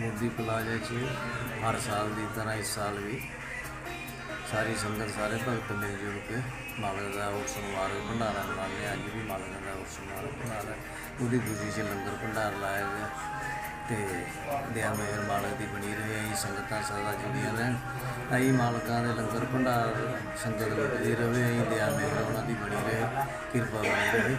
Modi plaza 'ਚ ਹਰ ਸਾਲ ਦੀ ਤਰ੍ਹਾਂ ਇਸ ਸਾਲ ਵੀ ਸਾਰੀ ਸੰਗਤ, ਸਾਰੇ ਭਗਤ ਮਿਲ ਜੁਲ ਕੇ ਮਾਲਕ ਦਾ ਉਸ ਮੁਬਾਰਕ ਭੰਡਾਰਾ ਮਨਾਉਂਦੇ ਅੱਜ ਵੀ ਮਾਲਕ ਦਾ ਉਸ ਮੁਬਾਰਕ ਭੰਡਾਰਾ। ਉਹਦੀ ਖੁਸ਼ੀ 'ਚ ਲੰਗਰ ਭੰਡਾਰ ਲਾਇਆ ਗਿਆ ਤੇ ਦਿਆ ਮਿਹਰ ਮਾਲਕ ਦੀ ਬਣੀ ਰਹੇ। ਅਸੀਂ ਸੰਗਤਾਂ ਸਦਾ ਜੁੜੀਆਂ ਰਹਿਣ। ਅਸੀਂ ਮਾਲਕਾਂ ਦੇ ਲੰਗਰ ਭੰਡਾਰ ਸੰਗਤ ਲੁੱਟਦੀ ਰਹੇ ਅਸੀਂ ਦਿਆ ਮਿਹਰ ਉਹਨਾਂ ਦੀ ਬਣੀ ਰਹੇ। ਕਿਰਪਾ ਬਣੀ ਰਹੇ।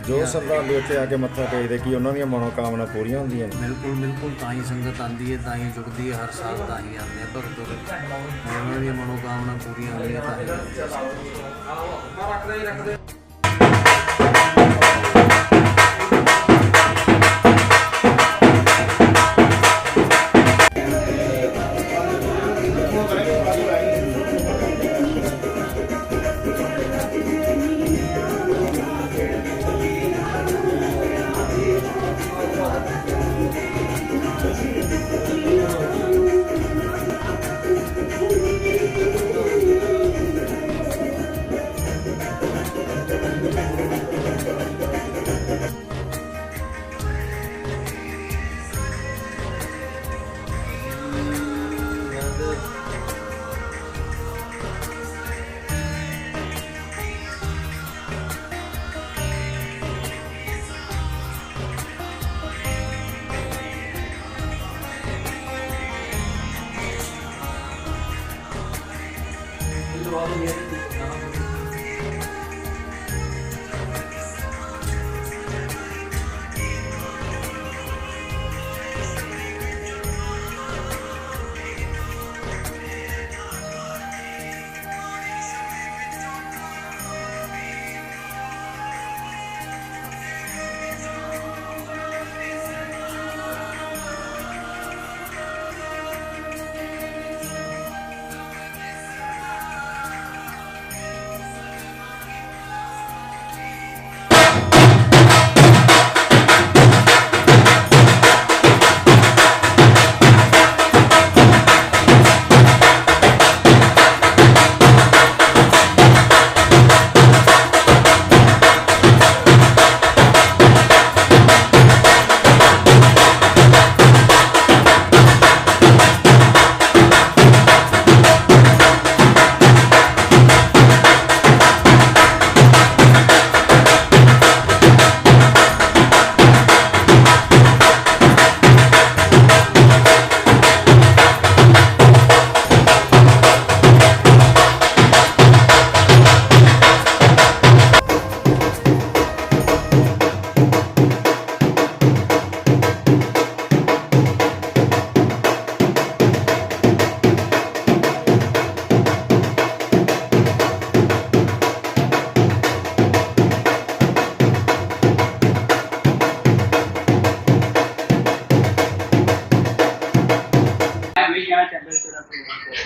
ਜੋ ਸ਼ਰਧਾਲੂ ਇੱਥੇ ਆ ਕੇ ਮੱਥਾ ਟੇਕਦੇ ਕੀ ਉਹਨਾਂ ਦੀਆਂ ਮਨੋਕਾਮਨਾ ਪੂਰੀਆਂ ਹੁੰਦੀਆਂ ਨੇ? ਬਿਲਕੁਲ ਬਿਲਕੁਲ ਤਾਂ ਹੀ ਸੰਗਤ ਆਂਦੀ ਹੈ ਤਾਂ ਹੀ ਜੁੜਦੀ ਹੈ ਹਰ ਸਾਲ ਤਾਂ ਹੀ ਆਉਂਦੇ ਆ ਭਗਤ ਉਹਨਾਂ ਦੀਆਂ ਮਨੋਕਾਮਨਾ ਪੂਰੀਆਂ ਹੁੰਦੀਆਂ ਤਾਂ ਹੀ। ਆਉਂਦੇ ਆ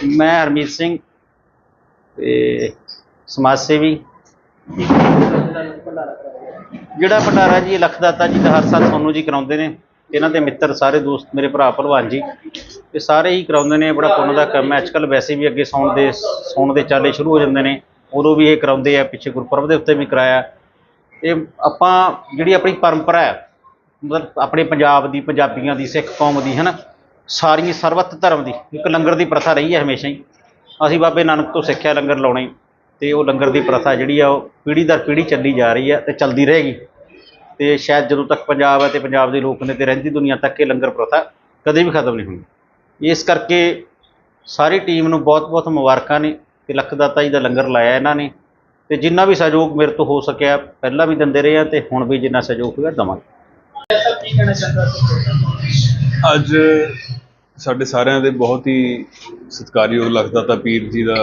ਮੈਂ ਹਰਮੀਤ ਸਿੰਘ ਤੇ ਸਮਾਜ ਸੇਵੀ। ਜਿਹੜਾ ਭੰਡਾਰਾ ਜੀ, ਲਖਦਾਤਾ ਜੀ ਦਾ ਹਰ ਸਾਲ ਸੋਨੂੰ ਜੀ ਕਰਾਉਂਦੇ ਨੇ। ਇਹਨਾਂ ਦੇ ਮਿੱਤਰ ਸਾਰੇ ਦੋਸਤ ਮੇਰੇ ਭਰਾ ਭਲਵਾਨ ਜੀ ਇਹ ਸਾਰੇ ਹੀ ਕਰਾਉਂਦੇ ਨੇ। ਬੜਾ ਪੁੰਨ ਦਾ ਕੰਮ ਹੈ। ਅੱਜਕੱਲ ਵੈਸੇ ਵੀ ਅੱਗੇ ਸੌਣ ਦੇ ਸੌਣ ਦੇ ਚਾਲੇ ਸ਼ੁਰੂ ਹੋ ਜਾਂਦੇ ਨੇ। ਉਦੋਂ ਵੀ ਇਹ ਕਰਾਉਂਦੇ ਆ। ਪਿੱਛੇ ਗੁਰਪੁਰਬ ਦੇ ਉੱਤੇ ਵੀ ਕਰਾਇਆ। ਇਹ ਆਪਾਂ ਜਿਹੜੀ ਆਪਣੀ ਪਰੰਪਰਾ ਹੈ, ਮਤਲਬ ਆਪਣੇ ਪੰਜਾਬ ਦੀ, ਪੰਜਾਬੀਆਂ ਦੀ, ਸਿੱਖ ਕੌਮ ਦੀ ਹੈ ਨਾ ਸਾਰੀਆਂ ਸਰਬੱਤ ਧਰਮ ਦੀ, ਇੱਕ ਲੰਗਰ ਦੀ ਪ੍ਰਥਾ ਰਹੀ ਹੈ ਹਮੇਸ਼ਾ ਹੀ। ਅਸੀਂ ਬਾਬੇ ਨਾਨਕ ਤੋਂ ਸਿੱਖਿਆ ਲੰਗਰ ਲਾਉਣੇ, ਤੇ ਉਹ ਲੰਗਰ ਦੀ ਪ੍ਰਥਾ ਜਿਹੜੀ ਆ, ਉਹ ਪੀੜ੍ਹੀ ਦਰ ਪੀੜ੍ਹੀ ਚੱਲੀ ਜਾ ਰਹੀ ਹੈ ਤੇ ਚੱਲਦੀ ਰਹੇਗੀ। ਤੇ ਸ਼ਾਇਦ ਜਦੋਂ ਤੱਕ ਪੰਜਾਬ ਹੈ ਤੇ ਪੰਜਾਬ ਦੇ ਲੋਕ ਨੇ ਤੇ ਰਹਿੰਦੀ ਦੁਨੀਆ ਤੱਕ ਇਹ ਲੰਗਰ ਪ੍ਰਥਾ ਕਦੇ ਵੀ ਖਤਮ ਨਹੀਂ ਹੋਣੀ ਇਸ ਕਰਕੇ ਸਾਰੀ ਟੀਮ ਨੂੰ ਬਹੁਤ-ਬਹੁਤ ਮੁਬਾਰਕਾਂ ਨੇ ਕਿ ਲਖਦਾਤਾ ਜੀ ਦਾ ਲੰਗਰ ਲਾਇਆ ਇਹਨਾਂ ਨੇ। ਤੇ ਜਿੰਨਾ ਵੀ ਸਹਿਯੋਗ ਮੇਰੇ ਤੋਂ ਹੋ ਸਕਿਆ, ਪਹਿਲਾਂ ਵੀ ਦਿੰਦੇ ਰਹੇ ਆ ਤੇ ਹੁਣ ਵੀ ਜਿੰਨਾ ਸਹਿਯੋਗ ਹੋਇਆ, ਦਵਾਂਗੇ। ਅੱਜ ਸਾਡੇ ਸਾਰਿਆਂ ਦੇ ਬਹੁਤ ਹੀ ਸਤਿਕਾਰਯੋਗ ਲਖਦਾਤਾ ਪੀਰ ਜੀ ਦਾ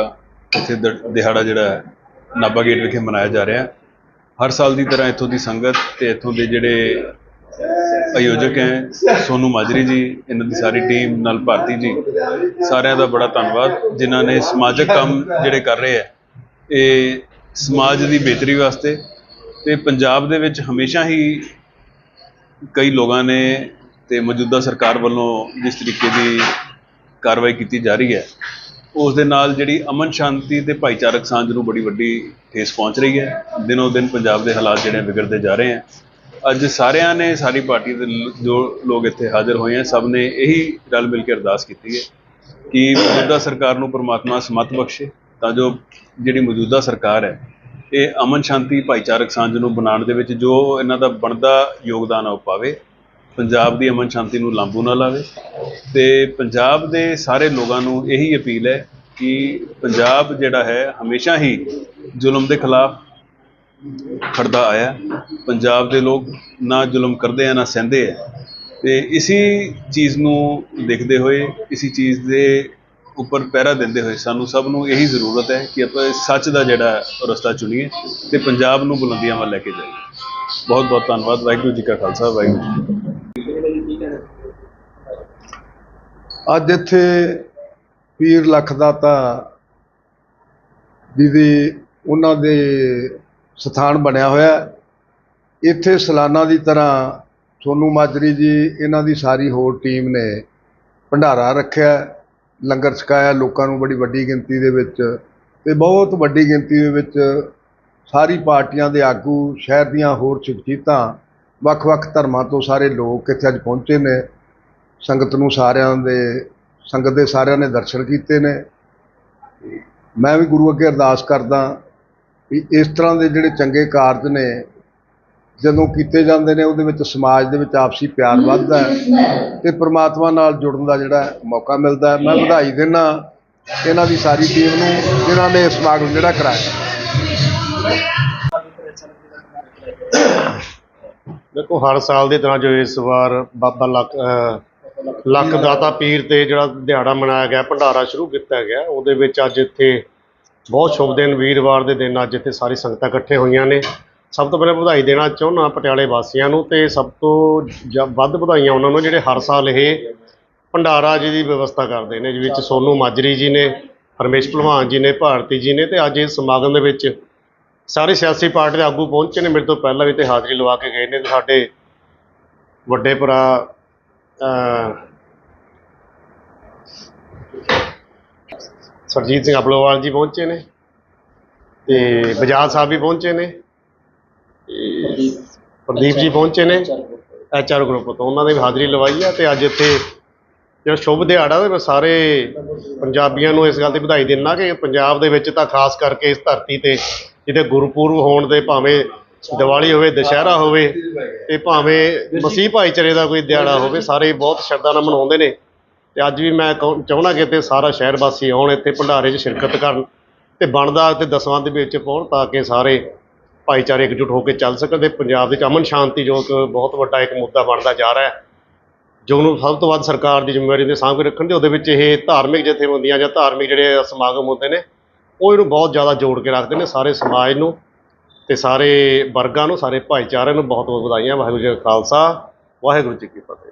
ਇੱਥੇ ਦ- ਦਿਹਾੜਾ ਜਿਹੜਾ ਹੈ, ਨਾਭਾ ਗੇਟ ਵਿਖੇ ਮਨਾਇਆ ਜਾ ਰਿਹਾ ਹਰ ਸਾਲ ਦੀ ਤਰ੍ਹਾਂ ਇੱਥੋਂ ਦੀ ਸੰਗਤ ਤੇ ਇੱਥੋਂ ਦੇ ਜਿਹੜੇ ਆਯੋਜਕ ਹੈ, ਸੋਨੂ ਮਾਜਰੀ ਜੀ, ਇਹਨਾਂ ਦੀ ਸਾਰੀ ਟੀਮ ਨਾਲ ਭਾਰਤੀ ਜੀ, ਸਾਰਿਆਂ ਦਾ ਬੜਾ ਧੰਨਵਾਦ, ਜਿਨ੍ਹਾਂ ਨੇ ਸਮਾਜਿਕ ਕੰਮ ਜਿਹੜੇ ਕਰ ਰਹੇ ਹੈ, ਇਹ ਸਮਾਜ ਦੀ ਬਿਹਤਰੀ ਵਾਸਤੇ ਤੇ ਪੰਜਾਬ ਦੇ ਵਿੱਚ ਹਮੇਸ਼ਾ ਹੀ ਕਈ ਲੋਕਾਂ ਨੇ ਤੇ ਮੌਜੂਦਾ ਸਰਕਾਰ ਵੱਲੋਂ ਜਿਸ ਤਰੀਕੇ ਦੀ ਕਾਰਵਾਈ ਕੀਤੀ ਜਾ ਰਹੀ ਹੈ, ਉਸ ਦੇ ਨਾਲ ਜਿਹੜੀ ਅਮਨ ਸ਼ਾਂਤੀ ਤੇ ਭਾਈਚਾਰਕ ਸਾਂਝ ਨੂੰ ਬੜੀ ਵੱਡੀ ਠੇਸ ਪਹੁੰਚ ਰਹੀ ਹੈ। ਦਿਨੋ ਦਿਨ ਪੰਜਾਬ ਦੇ ਹਾਲਾਤ ਜਿਹੜੇ ਵਿਗੜਦੇ ਜਾ ਰਹੇ ਹੈ। ਅੱਜ ਸਾਰਿਆਂ ਨੇ, ਸਾਰੀ ਪਾਰਟੀ ਦੇ ਜੋ ਲੋਕ ਇੱਥੇ ਹਾਜ਼ਰ ਹੋਏ ਆ ਸਭ ਨੇ ਇਹੀ ਰਲ ਮਿਲ ਕੇ ਅਰਦਾਸ ਕੀਤੀ ਹੈ ਕਿ ਮੌਜੂਦਾ ਸਰਕਾਰ ਨੂੰ ਪਰਮਾਤਮਾ ਸਮਤ ਬਖਸ਼ੇ। ਤਾਂ ਜੋ ਜਿਹੜੀ ਮੌਜੂਦਾ ਸਰਕਾਰ ਹੈ, ਇਹ ਅਮਨ ਸ਼ਾਂਤੀ, ਭਾਈਚਾਰਕ ਸਾਂਝ ਨੂੰ ਬਣਾਉਣ ਦੇ ਵਿੱਚ ਜੋ ਇਹਨਾਂ ਦਾ ਬਣਦਾ ਯੋਗਦਾਨ ਆ, ਉਹ ਪਾਵੇ। ਪੰਜਾਬ ਦੀ ਅਮਨ ਸ਼ਾਂਤੀ ਨੂੰ ਲਾਂਬੂ ਨਾ ਲਾਵੇ। ਤੇ ਪੰਜਾਬ ਦੇ ਸਾਰੇ ਲੋਕਾਂ ਨੂੰ ਇਹੀ ਅਪੀਲ ਹੈ ਕਿ ਪੰਜਾਬ ਜਿਹੜਾ ਹੈ, ਹਮੇਸ਼ਾ ਹੀ ਜ਼ੁਲਮ ਦੇ ਖਿਲਾਫ ਖੜਦਾ ਆਇਆ। ਪੰਜਾਬ ਦੇ ਲੋਕ ਨਾ ਜ਼ੁਲਮ ਕਰਦੇ ਆ ਨਾ ਸਹਿੰਦੇ ਆ ਤੇ ਇਸੀ ਚੀਜ਼ ਨੂੰ ਦੇਖਦੇ ਹੋਏ, ਇਸੀ ਚੀਜ਼ ਦੇ ਉੱਪਰ ਪਹਿਰਾ ਦਿੰਦੇ ਹੋਏ ਸਾਨੂੰ ਸਭ ਨੂੰ ਇਹੀ ਜ਼ਰੂਰਤ ਹੈ ਕਿ ਆਪਾਂ ਸੱਚ ਦਾ ਜਿਹੜਾ ਉਹ ਰਸਤਾ ਚੁਣੀਏ ਤੇ ਪੰਜਾਬ ਨੂੰ ਬੁਲੰਦੀਆਂ ਵੱਲ ਲੈ ਕੇ ਜਾਈਏ। ਬਹੁਤ ਬਹੁਤ ਧੰਨਵਾਦ। ਵਾਹਿਗੁਰੂ ਜੀ ਕਾ ਖਾਲਸਾ, ਵਾਹਿਗੁਰੂ ਜੀ ਕੀ ਫਤਿਹ। ਅੱਜ ਇੱਥੇ ਪੀਰ ਲਖਦਾਤਾ ਜੀ ਦੀ ਉਹਨਾਂ ਦੇ ਸਥਾਨ ਬਣਿਆ ਹੋਇਆ ਇੱਥੇ ਸਲਾਨਾ ਦੀ ਤਰ੍ਹਾਂ ਸੋਨੂ ਮਾਜਰੀ ਜੀ, ਇਹਨਾਂ ਦੀ ਸਾਰੀ ਹੋਰ ਟੀਮ ਨੇ ਭੰਡਾਰਾ ਰੱਖਿਆ ਲੰਗਰ ਛਕਾਇਆ, ਲੋਕਾਂ ਨੂੰ ਬੜੀ ਵੱਡੀ ਗਿਣਤੀ ਦੇ ਵਿੱਚ ਤੇ ਬਹੁਤ ਵੱਡੀ ਗਿਣਤੀ ਦੇ ਵਿੱਚ ਸਾਰੀ ਪਾਰਟੀਆਂ ਦੇ ਆਗੂ, ਸ਼ਹਿਰ ਦੀਆਂ ਹੋਰ ਸ਼ਖਸੀਅਤਾਂ, ਵੱਖ-ਵੱਖ ਧਰਮਾਂ ਤੋਂ ਸਾਰੇ ਲੋਕ ਇੱਥੇ ਅੱਜ ਪਹੁੰਚੇ ਨੇ। ਸੰਗਤ ਨੂੰ ਸਾਰਿਆਂ ਦੇ, ਸੰਗਤ ਦੇ ਸਾਰਿਆਂ ਨੇ ਦਰਸ਼ਨ ਕੀਤੇ ਨੇ। ਮੈਂ ਵੀ ਗੁਰੂ ਅੱਗੇ ਅਰਦਾਸ ਕਰਦਾ ਵੀ ਇਸ ਤਰ੍ਹਾਂ ਦੇ ਜਿਹੜੇ ਚੰਗੇ ਕਾਰਜ ਨੇ, ਜਦੋਂ ਕੀਤੇ ਜਾਂਦੇ ਨੇ, ਉਹਦੇ ਵਿੱਚ ਸਮਾਜ ਦੇ ਵਿੱਚ ਆਪਸੀ ਪਿਆਰ ਵੱਧਦਾ ਹੈ ਤੇ ਪ੍ਰਮਾਤਮਾ ਨਾਲ ਜੁੜਨ ਦਾ ਜਿਹੜਾ ਮੌਕਾ ਮਿਲਦਾ ਹੈ। ਮੈਂ ਵਧਾਈ ਦਿੰਦਾ ਇਹਨਾਂ ਦੀ ਸਾਰੀ ਟੀਮ ਨੂੰ, ਜਿਨ੍ਹਾਂ ਨੇ ਇਹ ਸਮਾਗਮ ਜਿਹੜਾ ਕਰਾਇਆ। ਦੇਖੋ, ਹਰ ਸਾਲ ਦੀ ਤਰ੍ਹਾਂ ਜੋ ਇਸ ਵਾਰ ਬਾਬਾ ਲੱਖ ਲੱਖ ਦਾਤਾ ਪੀਰ ਤੇ ਜਿਹੜਾ ਦਿਹਾੜਾ ਮਨਾਇਆ ਗਿਆ, ਭੰਡਾਰਾ ਸ਼ੁਰੂ ਕੀਤਾ ਗਿਆ, ਉਹਦੇ ਵਿੱਚ ਅੱਜ ਇੱਥੇ ਬਹੁਤ ਸ਼ੁਭ ਦਿਨ, ਵੀਰਵਾਰ ਦੇ ਦਿਨ ਅੱਜ ਇੱਥੇ ਸਾਰੀ ਸੰਗਤਾਂ ਇਕੱਠੇ ਹੋਈਆਂ ਨੇ। ਸਭ ਤੋਂ ਪਹਿਲਾਂ ਵਧਾਈ ਦੇਣਾ ਚਾਹੁੰਦਾ ਪਟਿਆਲੇ ਵਾਸੀਆਂ ਨੂੰ ਤੇ ਸਭ ਤੋਂ ਜ- ਵੱਧ ਵਧਾਈਆਂ ਉਹਨਾਂ ਨੂੰ ਜਿਹੜੇ ਹਰ ਸਾਲ ਇਹ ਭੰਡਾਰਾ ਜੀ ਦੀ ਵਿਵਸਥਾ ਕਰਦੇ ਨੇ ਜਿਸ ਵਿੱਚ ਸੋਨੂ ਮਾਜਰੀ ਜੀ ਨੇ, ਪਰਮੇਸ਼ ਭਲਵਾਨ ਜੀ ਨੇ, ਭਾਰਤੀ ਜੀ ਨੇ ਤੇ ਅੱਜ ਇਸ ਸਮਾਗਮ ਦੇ ਵਿੱਚ ਸਾਰੇ ਸਿਆਸੀ ਪਾਰਟੀ ਦੇ ਆਗੂ ਪਹੁੰਚੇ ਨੇ। ਮੇਰੇ ਤੋਂ ਪਹਿਲਾਂ ਵੀ ਤੇ ਹਾਜ਼ਰੀ ਲਵਾ ਕੇ ਗਏ ਨੇ ਤੇ ਸਾਡੇ ਵੱਡੇ ਭਰਾ ਸਰਜੀਤ ਸਿੰਘ ਅਬਲੋਵਾਲ ਜੀ ਪਹੁੰਚੇ ਨੇ ਤੇ ਬਜਾਜ ਸਾਹਿਬ ਵੀ ਪਹੁੰਚੇ ਨੇ। ਤੇ ਪ੍ਰਦੀਪ ਜੀ ਪਹੁੰਚੇ ਨੇ ਐਚਆਰ ਗਰੁੱਪ ਤੋਂ। ਉਹਨਾਂ ਨੇ ਵੀ ਹਾਜ਼ਰੀ ਲਵਾਈ ਆ ਤੇ ਅੱਜ ਇੱਥੇ ਜਿਹੜਾ ਸ਼ੁਭ ਦਿਹਾੜਾ ਤੇ ਮੈਂ ਸਾਰੇ ਪੰਜਾਬੀਆਂ ਨੂੰ ਇਸ ਗੱਲ ਦੀ ਵਧਾਈ ਦਿੰਦਾ ਕਿ ਪੰਜਾਬ ਦੇ ਵਿੱਚ ਤਾਂ ਖਾਸ ਕਰਕੇ ਇਸ ਧਰਤੀ ਤੇ ਜਿਹਦੇ ਗੁਰਪੁਰਬ ਹੋਣ ਦੇ ਭਾਵੇਂ ਦੀਵਾਲੀ ਹੋਵੇ ਦੁਸ਼ਹਿਰਾ ਹੋਵੇ ਤੇ ਭਾਵੇਂ ਮਸੀਹ ਭਾਈਚਾਰੇ ਦਾ ਕੋਈ ਦਿਹਾੜਾ ਹੋਵੇ ਸਾਰੇ ਬਹੁਤ ਸ਼ਰਧਾ ਨਾਲ ਮਨਾਉਂਦੇ ਨੇ। ਤੇ ਅੱਜ ਵੀ ਮੈਂ ਚਾਹੁੰਦਾ ਕਿ ਇੱਥੇ ਸਾਰਾ ਸ਼ਹਿਰ ਵਾਸੀ ਆਉਣ ਇੱਥੇ ਭੰਡਾਰੇ 'ਚ ਸ਼ਿਰਕਤ ਕਰਨ ਤੇ ਬਣਦਾ ਤੇ ਦਸਵਾਂ ਦੇ ਵਿੱਚ ਪਾਉਣ ਤਾਂ ਕਿ ਸਾਰੇ ਭਾਈਚਾਰੇ ਇਕਜੁੱਟ ਹੋ ਕੇ ਚੱਲ ਸਕਣ ਤੇ ਪੰਜਾਬ ਦੇ ਵਿੱਚ ਅਮਨ ਸ਼ਾਂਤੀ ਜੋ ਕਿ ਬਹੁਤ ਵੱਡਾ ਇੱਕ ਮੁੱਦਾ ਬਣਦਾ ਜਾ ਰਿਹਾ ਹੈ। ਜੋ ਨੂੰ ਸਭ ਤੋਂ ਵੱਧ ਸਰਕਾਰ ਦੀ ਜ਼ਿੰਮੇਵਾਰੀ ਦੇ ਕੇ ਰੱਖਣ ਤੇ ਉਹਦੇ ਵਿੱਚ ਇਹ ਧਾਰਮਿਕ ਜਥੇਬੰਦੀਆਂ ਜਾਂ ਧਾਰਮਿਕ ਜਿਹੜੇ ਸਮਾਗਮ ਹੁੰਦੇ ਨੇ ਉਹ ਇਹਨੂੰ ਬਹੁਤ ਜ਼ਿਆਦਾ ਜੋੜ ਕੇ ਰੱਖਦੇ ਨੇ ਸਾਰੇ ਸਮਾਜ ਨੂੰ ਤੇ ਸਾਰੇ ਵਰਗਾਂ ਨੂੰ, ਸਾਰੇ ਭਾਈਚਾਰਿਆਂ ਨੂੰ ਬਹੁਤ ਬਹੁਤ ਵਧਾਈਆਂ, ਵਾਹਿਗੁਰੂ ਜੀ ਕਾ ਖਾਲਸਾ, ਵਾਹਿਗੁਰੂ ਜੀ ਕੀ ਫਤਿਹ।